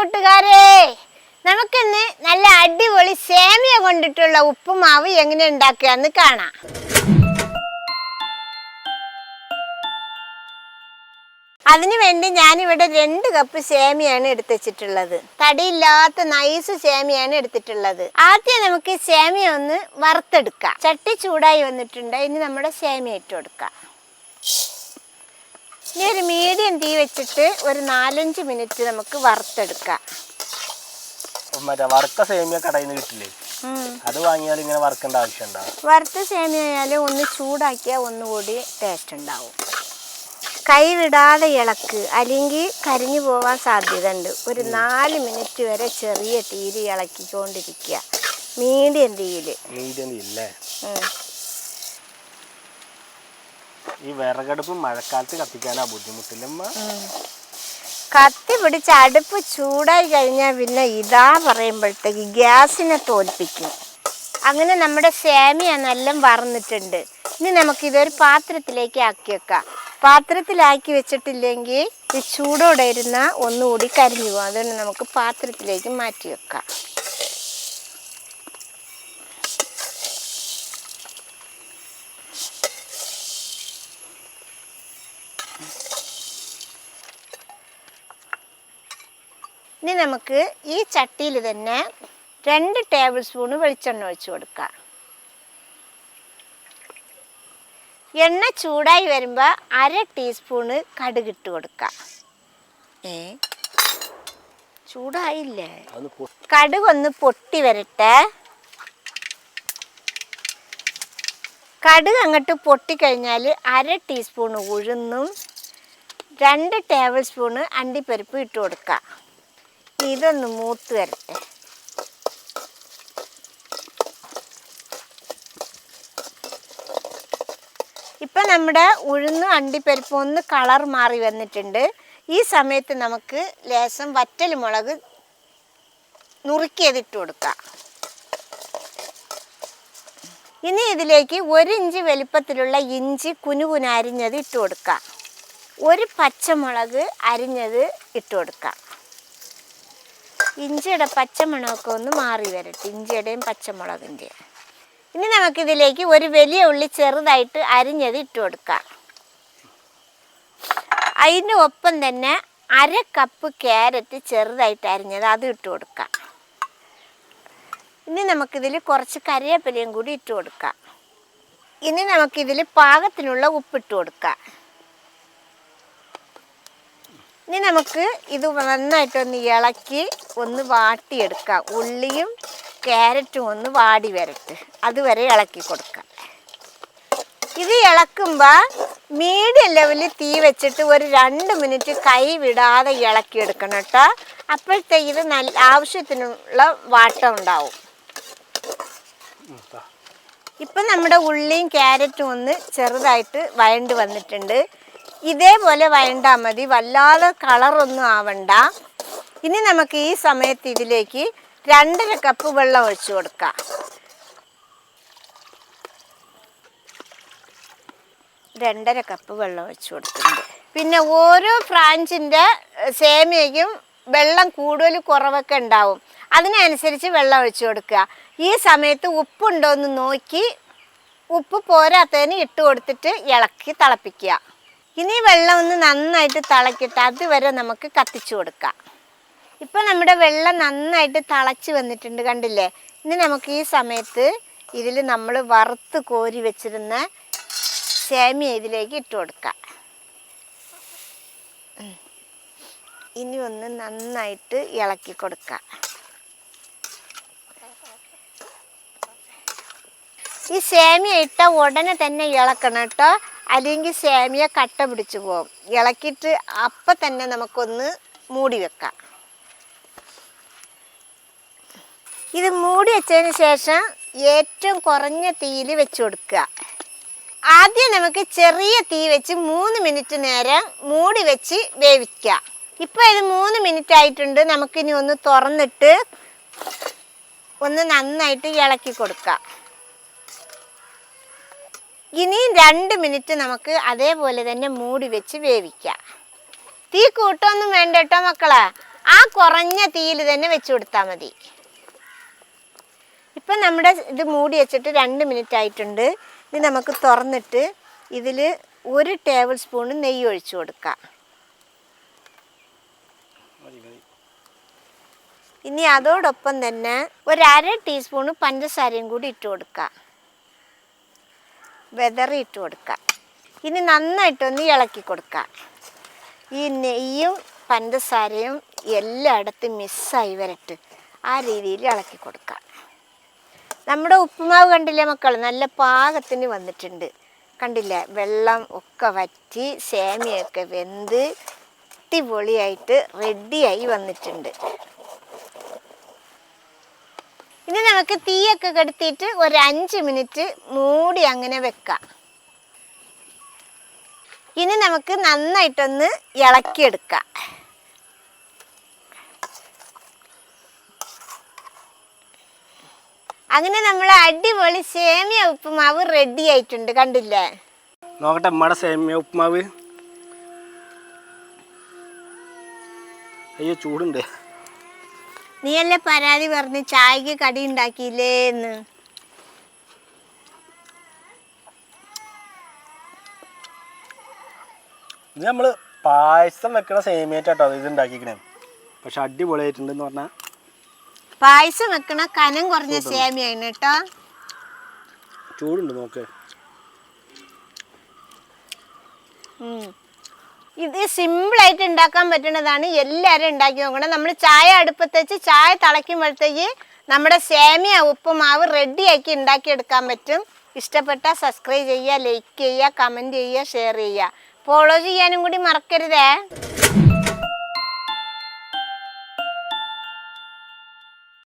കൂട്ടുകാരെ നമുക്കിന്ന് നല്ല അടിപൊളി സേമിയ കൊണ്ടിട്ടുള്ള ഉപ്പുമാവ് എങ്ങനെ ഉണ്ടാക്കുകയെന്ന് കാണാം. അതിനുവേണ്ടി ഞാനിവിടെ രണ്ട് കപ്പ് സേമിയാണ് എടുത്തു വെച്ചിട്ടുള്ളത്. തടിയില്ലാത്ത നൈസ് സേമിയാണ് എടുത്തിട്ടുള്ളത്. ആദ്യം നമുക്ക് സേമിയ ഒന്ന് വറുത്തെടുക്കാം. ചട്ടി ചൂടായി വന്നിട്ടുണ്ട്. ഇനി നമ്മുടെ സേമിയ ഇട്ട് കൊടുക്കാം. ഇനി ഒരു മീഡിയം തീ വെച്ചിട്ട് ഒരു നാലഞ്ച് മിനിറ്റ് നമുക്ക് വറുത്തെടുക്കാം. മറ്റേ വറുത്ത സേമിയ കടയിൽ നിന്ന് കിട്ടില്ലേ? അത് വാങ്ങിയാൽ ഇങ്ങനെ വറുക്കേണ്ട ആവശ്യമുണ്ടോ? വറുത്ത സേമിയ ആയാൽ ഒന്ന് ചൂടാക്കിയാൽ ഒന്നുകൂടി ടേസ്റ്റ് ഉണ്ടാവും. കൈ വിടാതെ ഇളക്ക് അല്ലെങ്കിൽ കരിഞ്ഞു പോവാൻ സാധ്യതയുണ്ട്. ഒരു നാല് മിനിറ്റ് വരെ ചെറിയ തീയിൽ ഇളക്കിക്കൊണ്ടിരിക്കുക. മീഡിയം തീയിൽ. മീഡിയം ഇല്ലേ ഈ വിറകടുപ്പ് മഴക്കാലത്ത് കത്തിക്കാനാ ബുദ്ധിമുട്ടില്ലമ്മ. കത്തി പിടിച്ച് അടുപ്പ് ചൂടായി കഴിഞ്ഞാൽ പിന്നെ ഇതാ പറയുമ്പോഴത്തേക്ക് ഗ്യാസിനെ തോൽപ്പിക്കും. അങ്ങനെ നമ്മുടെ സേമിയ നല്ല വറന്നിട്ടുണ്ട്. ഇനി നമുക്കിതൊരു പാത്രത്തിലേക്ക് ആക്കി വെക്കാം. പാത്രത്തിലാക്കി വെച്ചിട്ടില്ലെങ്കിൽ ഈ ചൂടോടെ ഇരുന്ന ഒന്നുകൂടി കരിഞ്ഞു പോകും. അതുകൊണ്ട് നമുക്ക് പാത്രത്തിലേക്ക് മാറ്റി വെക്കാം. ഇനി നമുക്ക് ഈ ചട്ടിയിൽ തന്നെ രണ്ട് ടേബിൾ സ്പൂൺ വെളിച്ചെണ്ണ ഒഴിച്ചു കൊടുക്കാം. എണ്ണ ചൂടായി വരുമ്പോൾ അര ടീസ്പൂണ് കടുകിട്ട് കൊടുക്കാം. ഏ? ചൂടായില്ലേ? കടുക് ഒന്ന് പൊട്ടി വരട്ടെ. കടുക് അങ്ങോട്ട് പൊട്ടിക്കഴിഞ്ഞാൽ അര ടീസ്പൂൺ ഉഴുന്നും രണ്ട് ടേബിൾ സ്പൂണ് അണ്ടിപ്പരിപ്പ് ഇട്ട് കൊടുക്കാം. ഇതൊന്ന് മൂത്ത് വരട്ടെ. ഇപ്പം നമ്മുടെ ഉഴുന്ന് അണ്ടിപ്പരിപ്പ് ഒന്ന് കളർ മാറി വന്നിട്ടുണ്ട്. ഈ സമയത്ത് നമുക്ക് ലേശം വറ്റൽ മുളക് നുറുക്കിയതിട്ട് കൊടുക്കാം. ഇനി ഇതിലേക്ക് ഒരു ഇഞ്ച് വലിപ്പത്തിലുള്ള ഇഞ്ചി കുനുകുനരിഞ്ഞത് ഇട്ട് കൊടുക്കാം. ഒരു പച്ചമുളക് അരിഞ്ഞത് ഇട്ട് കൊടുക്കാം. ഇഞ്ചിയുടെ പച്ചമണമൊക്കെ ഒന്ന് മാറി വരട്ടെ. ഇഞ്ചിയുടെയും പച്ചമുളകിന്റെയും ഇനി നമുക്കിതിലേക്ക് ഒരു വലിയ ഉള്ളി ചെറുതായിട്ട് അരിഞ്ഞത് ഇട്ട് കൊടുക്കാം. അതിന്റെ ഒപ്പം തന്നെ അര കപ്പ് ക്യാരറ്റ് ചെറുതായിട്ട് അരിഞ്ഞത് അത് ഇട്ട് കൊടുക്കാം. ഇനി നമുക്കിതിൽ കുറച്ച് കറിവേപ്പിലയും കൂടി ഇട്ട് കൊടുക്കാം. ഇനി നമുക്കിതിൽ പാകത്തിനുള്ള ഉപ്പിട്ട് കൊടുക്കാം. ഇനി നമുക്ക് ഇത് നന്നായിട്ടൊന്ന് ഇളക്കി ഒന്ന് വാട്ടിയെടുക്കാം. ഉള്ളിയും ക്യാരറ്റും ഒന്ന് വാടി വരട്ട്. അതുവരെ ഇളക്കി കൊടുക്കാം. ഇത് ഇളക്കുമ്പോൾ മീഡിയം ലെവലിൽ തീ വെച്ചിട്ട് ഒരു രണ്ട് മിനിറ്റ് കൈ വിടാതെ ഇളക്കിയെടുക്കണം കേട്ടോ. അപ്പോഴത്തെ ഇത് നല്ല ആവശ്യത്തിനുള്ള വാട്ടം ഉണ്ടാവും. ഇപ്പം നമ്മുടെ ഉള്ളിയും ക്യാരറ്റും ഒന്ന് ചെറുതായിട്ട് വഴണ്ട് വന്നിട്ടുണ്ട്. ഇതേപോലെ വഴണ്ടാൽ മതി. വല്ലാതെ കളറൊന്നും ആവണ്ട. ഇനി നമുക്ക് ഈ സമയത്ത് ഇതിലേക്ക് രണ്ടര കപ്പ് വെള്ളം ഒഴിച്ചു കൊടുക്കാം. രണ്ടര കപ്പ് വെള്ളം ഒഴിച്ചു കൊടുക്കുന്നുണ്ട് പിന്നെ ഓരോ ഫ്രാഞ്ചിന്റെ സേമിയയ്ക്കും വെള്ളം കൂടുതൽ കുറവൊക്കെ ഉണ്ടാവും. അതിനനുസരിച്ച് വെള്ളം ഒഴിച്ചു കൊടുക്കുക ഈ സമയത്ത് ഉപ്പുണ്ടോ എന്ന് നോക്കി ഉപ്പ് പോരാത്തതിന് ഇട്ട് കൊടുത്തിട്ട് ഇളക്കി തിളപ്പിക്കുക. ഇനി വെള്ളം ഒന്ന് നന്നായിട്ട് തിളക്കിട്ട് അതുവരെ നമുക്ക് കത്തിച്ചു കൊടുക്കാം. ഇപ്പം നമ്മുടെ വെള്ളം നന്നായിട്ട് തിളച്ച് വന്നിട്ടുണ്ട് കണ്ടില്ലേ? ഇനി നമുക്ക് ഈ സമയത്ത് ഇതിൽ നമ്മൾ വറുത്ത് കോരി വെച്ചിരുന്ന സേമിയ ഇതിലേക്ക് ഇട്ട് കൊടുക്കാം. ഇനി ഒന്ന് നന്നായിട്ട് ഇളക്കി കൊടുക്കാം. ഈ സേമിയ ഇട്ട ഉടനെ തന്നെ ഇളക്കണം കേട്ടോ. അല്ലെങ്കിൽ സേമിയ കട്ട പിടിച്ചു പോകും. ഇളക്കിയിട്ട് അപ്പം തന്നെ നമുക്കൊന്ന് മൂടി വെക്കാം. ഇത് മൂടി വെച്ചതിന് ശേഷം ഏറ്റവും കുറഞ്ഞ തീയിൽ വെച്ച് കൊടുക്കുക. ആദ്യം നമുക്ക് ചെറിയ തീ വെച്ച് മൂന്ന് മിനിറ്റ് നേരം മൂടി വെച്ച് വേവിക്കുക. ഇപ്പോൾ ഇത് മൂന്ന് മിനിറ്റ് ആയിട്ടുണ്ട്. നമുക്കിനി ഒന്ന് തുറന്നിട്ട് ഒന്ന് നന്നായിട്ട് ഇളക്കി കൊടുക്കാം. ഇനിയും രണ്ട് മിനിറ്റ് നമുക്ക് അതേപോലെ തന്നെ മൂടി വെച്ച് വേവിക്കാം. തീ കൂട്ടൊന്നും വേണ്ട കേട്ടോ മക്കളെ. ആ കുറഞ്ഞ തീയിൽ തന്നെ വെച്ച് കൊടുത്താൽ മതി. ഇപ്പം നമ്മുടെ ഇത് മൂടി വെച്ചിട്ട് രണ്ട് മിനിറ്റ് ആയിട്ടുണ്ട്. ഇനി നമുക്ക് തുറന്നിട്ട് ഇതിൽ ഒരു ടേബിൾ സ്പൂൺ നെയ്യ് ഒഴിച്ചു കൊടുക്കാം. ഇനി അതോടൊപ്പം തന്നെ ഒരു അര ടീസ്പൂണ് പഞ്ചസാരയും കൂടി ഇട്ട് കൊടുക്കാം. വെതറി കൊടുക്കുക കൊടുക്കാം. ഇനി നന്നായിട്ടൊന്ന് ഇളക്കി കൊടുക്കുക ഈ നെയ്യും പഞ്ചസാരയും എല്ലായിടത്തും മിസ്സായി വരട്ട്. ആ രീതിയിൽ ഇളക്കി കൊടുക്കുക നമ്മുടെ ഉപ്പുമാവ് കണ്ടില്ലേ മക്കൾ നല്ല പാകത്തിന് വന്നിട്ടുണ്ട്. കണ്ടില്ലേ? വെള്ളം ഒക്കെ വറ്റി സേമിയൊക്കെ വെന്ത് അടിപൊളിയായിട്ട് റെഡിയായി വന്നിട്ടുണ്ട്. ഇനി നമുക്ക് തീയൊക്കെ കെടുത്തിയിട്ട് ഒരു അഞ്ച് മിനിറ്റ് മൂടി അങ്ങനെ വെക്കാം. ഇനി നമുക്ക് നന്നായിട്ടൊന്ന് ഇളക്കിയെടുക്കാം. അങ്ങനെ നമ്മൾ അടിപൊളി സേമിയ ഉപ്പുമാവ് റെഡി ആയിട്ടുണ്ട്. കണ്ടില്ലേ? നോക്കട്ടെ നമ്മുടെ സേമിയ ഉപ്പുമാവ്. അയ്യോ ചൂടുണ്ട്. നീയല്ലേ പരാതി പറഞ്ഞ് ചായക്ക് കടി ഉണ്ടാക്കിയില്ലേ എന്ന്? ഇത് നമ്മൾ പായസം വെക്കണ സേമിയായിട്ടോ ഇത് ഉണ്ടാക്കിക്കണേ പക്ഷെ അടിപൊളിയായിട്ടുണ്ടെന്ന് പറഞ്ഞാൽ പായസം വെക്കണ കനം കുറഞ്ഞ സേമിയാണ് കേട്ടോ. ചൂടുണ്ട് നോക്ക്. ഇത് സിമ്പിളായിട്ട് ഉണ്ടാക്കാൻ പറ്റുന്നതാണ്. എല്ലാവരും ഉണ്ടാക്കി നോക്കണം. നമ്മൾ ചായ അടുപ്പത്ത് വെച്ച് ചായ തിളയ്ക്കുമ്പോഴത്തേക്ക് നമ്മുടെ സേമിയ ഉപ്പുമാവ് റെഡിയാക്കി ഉണ്ടാക്കിയെടുക്കാൻ പറ്റും. ഇഷ്ടപ്പെട്ട സബ്സ്ക്രൈബ് ചെയ്യുക ലൈക്ക് ചെയ്യുക കമന്റ് ചെയ്യുക ഷെയർ ചെയ്യുക. ഫോളോ ചെയ്യാനും കൂടി മറക്കരുതേ.